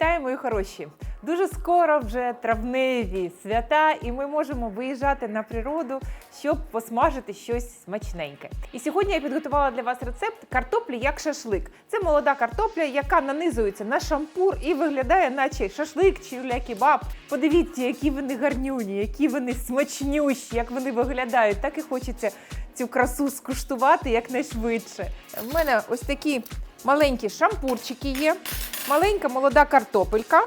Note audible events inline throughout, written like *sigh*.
Вітаю, мої хороші! Дуже скоро вже травневі свята, і ми можемо виїжджати на природу, щоб посмажити щось смачненьке. І сьогодні я підготувала для вас рецепт картоплі як шашлик. Це молода картопля, яка нанизується на шампур і виглядає, наче шашлик чи ля-кебаб. Подивіться, які вони гарнюні, які вони смачнющі, як вони виглядають. Так і хочеться цю красу скуштувати якнайшвидше. В мене ось такі маленькі шампурчики є, маленька молода картопелька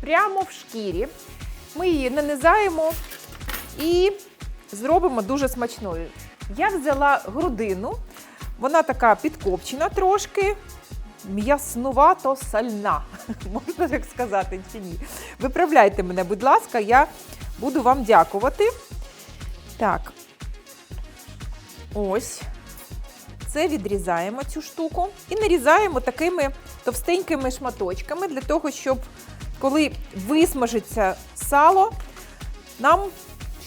прямо в шкірі. Ми її нанизаємо і зробимо дуже смачною. Я взяла грудину, вона така підкопчена трошки, м'яснувато сальна. *laughs* Можна так сказати чи ні? Виправляйте мене, будь ласка, я буду вам дякувати. Так. Ось. Це відрізаємо цю штуку і нарізаємо такими товстенькими шматочками для того, щоб коли висмажиться сало, нам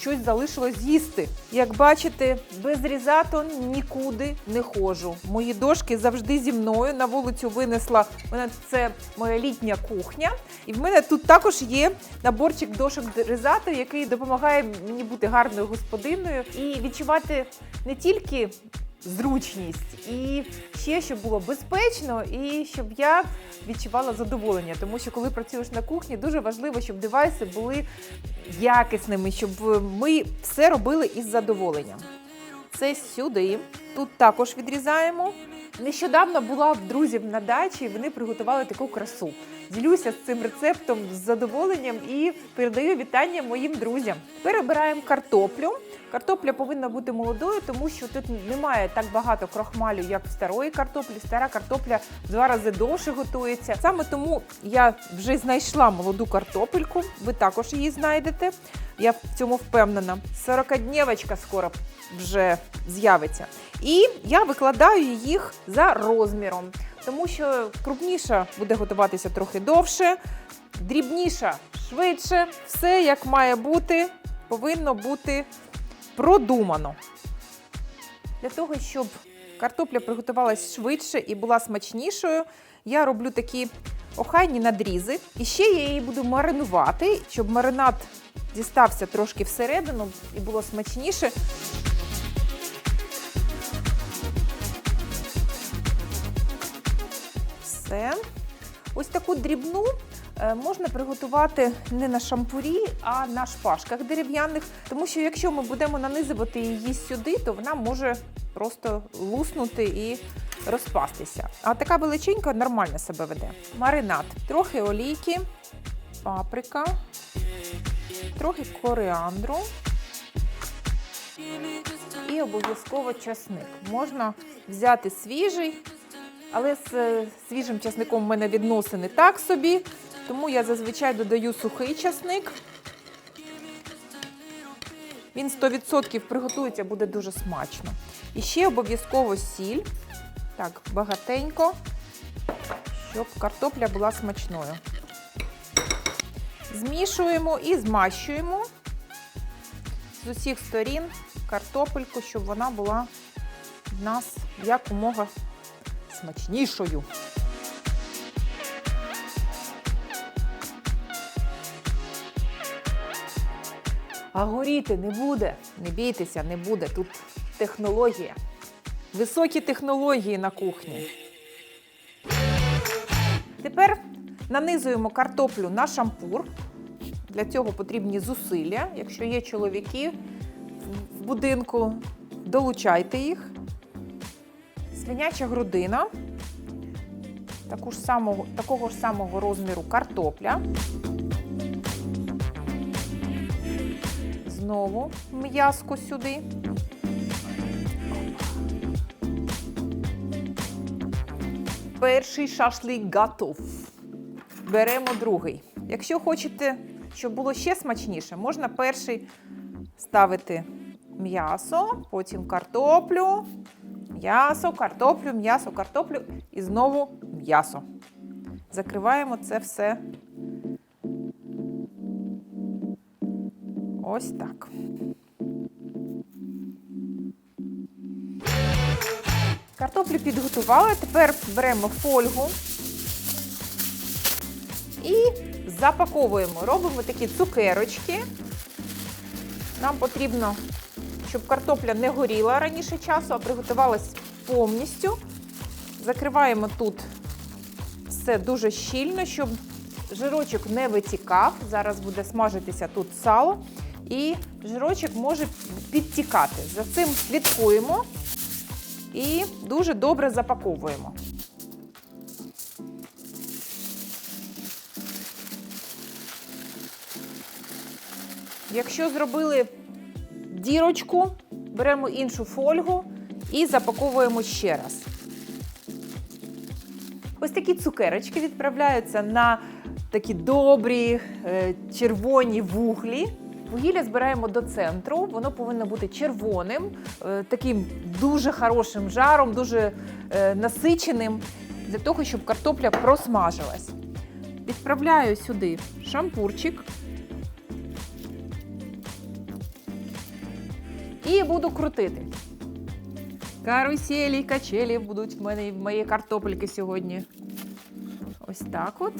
щось залишилось з'їсти. Як бачите, без різато нікуди не ходжу. Мої дошки завжди зі мною. На вулицю винесла в мене це моя літня кухня. І в мене тут також є наборчик дошок різато, який допомагає мені бути гарною господиною і відчувати не тільки зручність, і ще щоб було безпечно, і щоб я відчувала задоволення. Тому що коли працюєш на кухні, дуже важливо, щоб девайси були якісними, щоб ми все робили із задоволенням. Це сюди. Тут також відрізаємо. Нещодавно була в друзів на дачі, і вони приготували таку красу. Ділюся з цим рецептом з задоволенням і передаю вітання моїм друзям. Перебираємо картоплю. Картопля повинна бути молодою, тому що тут немає так багато крохмалю, як в старої картоплі. Стара картопля два рази довше готується. Саме тому я вже знайшла молоду картопельку. Ви також її знайдете. Я в цьому впевнена. 40-днєвочка скоро вже з'явиться. І я викладаю їх за розміром, тому що крупніша буде готуватися трохи довше, дрібніша швидше. Все як має бути, повинно бути продумано. Для того, щоб картопля приготувалась швидше і була смачнішою, я роблю такі охайні надрізи. І ще я її буду маринувати, щоб маринад дістався трошки всередину і було смачніше. Все. Ось таку дрібну е, можна приготувати не на шампурі, а на шпажках дерев'яних. Тому що якщо ми будемо нанизувати її сюди, то вона може просто луснути і розпастися. А така величенька нормально себе веде. Маринад, трохи олійки, паприка, трохи коріандру. І обов'язково часник. Можна взяти свіжий, але з е, свіжим часником в мене відносини так собі, тому я зазвичай додаю сухий часник. Він 100% приготується, буде дуже смачно. І ще обов'язково сіль. Так, багатенько, щоб картопля була смачною. Змішуємо і змащуємо з усіх сторін картопельку, щоб вона була в нас якомога смачнішою. А горіти не буде. Не бійтеся, не буде. Тут технологія. Високі технології на кухні. Тепер нанизуємо картоплю на шампур. Для цього потрібні зусилля. Якщо є чоловіки в будинку, долучайте їх. Свиняча грудина, таку ж самого, такого ж самого розміру картопля. Знову м'язко сюди. Перший шашлик готов. Беремо другий. Якщо хочете, щоб було ще смачніше, можна перший ставити м'ясо, потім картоплю, м'ясо, картоплю, м'ясо, картоплю і знову м'ясо. Закриваємо це все. Ось так. Картоплю підготували. Тепер беремо фольгу І запаковуємо. Робимо такі цукерочки. Нам потрібно, щоб картопля не горіла раніше часу, а приготувалась повністю. Закриваємо тут все дуже щільно, щоб жирочок не витікав. Зараз буде смажитися тут сало, і жирочок може підтікати. За цим слідкуємо і дуже добре запаковуємо. Якщо зробили дірочку, беремо іншу фольгу і запаковуємо ще раз. Ось такі цукерочки відправляються на такі добрі е, червоні вуглі. Вугілля збираємо до центру, воно повинно бути червоним, е, таким дуже хорошим жаром, дуже е, насиченим, для того, щоб картопля просмажилась. Відправляю сюди шампурчик. І буду крутити. Каруселі, качелі будуть в мене в моєї картопельки сьогодні. Ось так от.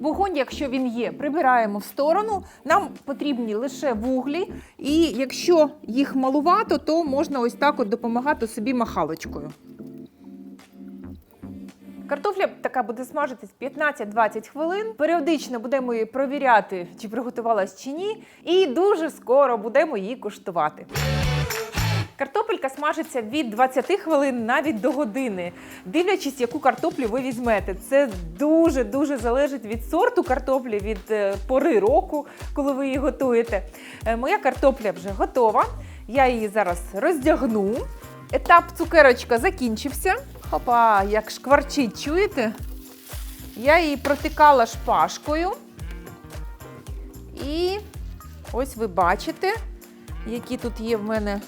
Вогонь, якщо він є, прибираємо в сторону. Нам потрібні лише вуглі, і якщо їх малувато, то можна ось так от допомагати собі махалочкою. Картопля така буде смажитись 15-20 хвилин. Періодично будемо її провіряти, чи приготувалась чи ні. І дуже скоро будемо її куштувати. Картопелька смажиться від 20 хвилин навіть до години, дивлячись, яку картоплю ви візьмете. Це дуже дуже залежить від сорту картоплі, від е, пори року, коли ви її готуєте. Е, Моя картопля вже готова. Я її зараз роздягну. Етап цукерочка закінчився. Хопа, як шкварчить, чуєте? Я її протикала шпажкою. І ось ви бачите, які тут є в мене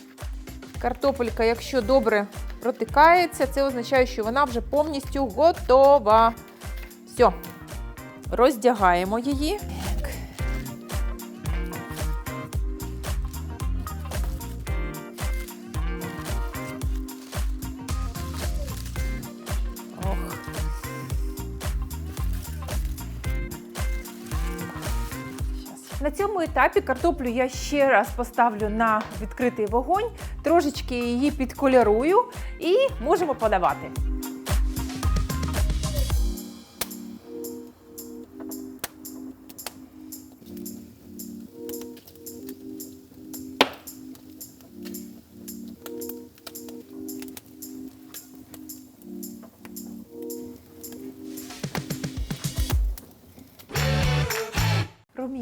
картопелька, якщо добре протикається, це означає, що вона вже повністю готова. Все, роздягаємо її. На цьому етапі картоплю я ще раз поставлю на відкритий вогонь, трошечки її підколярую і можемо подавати.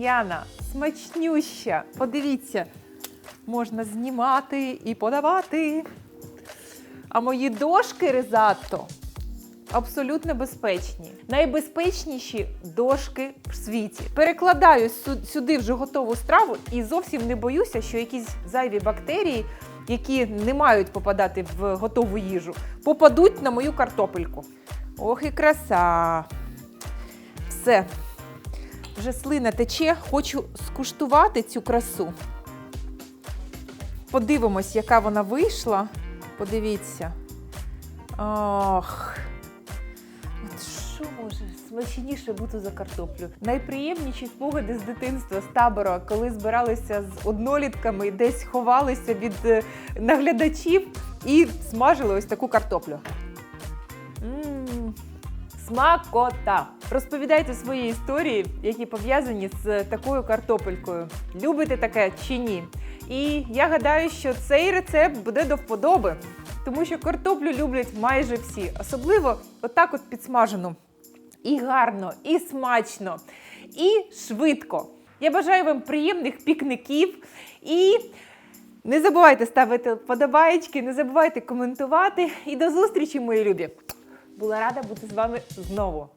Рум'яна, смачнюща. Подивіться, можна знімати і подавати. А мої дошки ризатто абсолютно безпечні. Найбезпечніші дошки в світі. Перекладаю сюди вже готову страву і зовсім не боюся, що якісь зайві бактерії, які не мають попадати в готову їжу, попадуть на мою картопельку. Ох і краса! Все, вже слина тече, хочу скуштувати цю красу. Подивимось, яка вона вийшла. Подивіться. Ох. От що може смачніше бути за картоплю? Найприємніші спогади з дитинства з табора, коли збиралися з однолітками, десь ховалися від е, наглядачів і смажили ось таку картоплю. М, Смакота! Розповідайте свої історії, які пов'язані з такою картопелькою. Любите таке чи ні? І я гадаю, що цей рецепт буде до вподоби, тому що картоплю люблять майже всі, особливо отак от підсмажену. І гарно, і смачно, і швидко. Я бажаю вам приємних пікників і не забувайте ставити вподобаєчки, не забувайте коментувати. І до зустрічі, мої любі! Була рада бути з вами знову.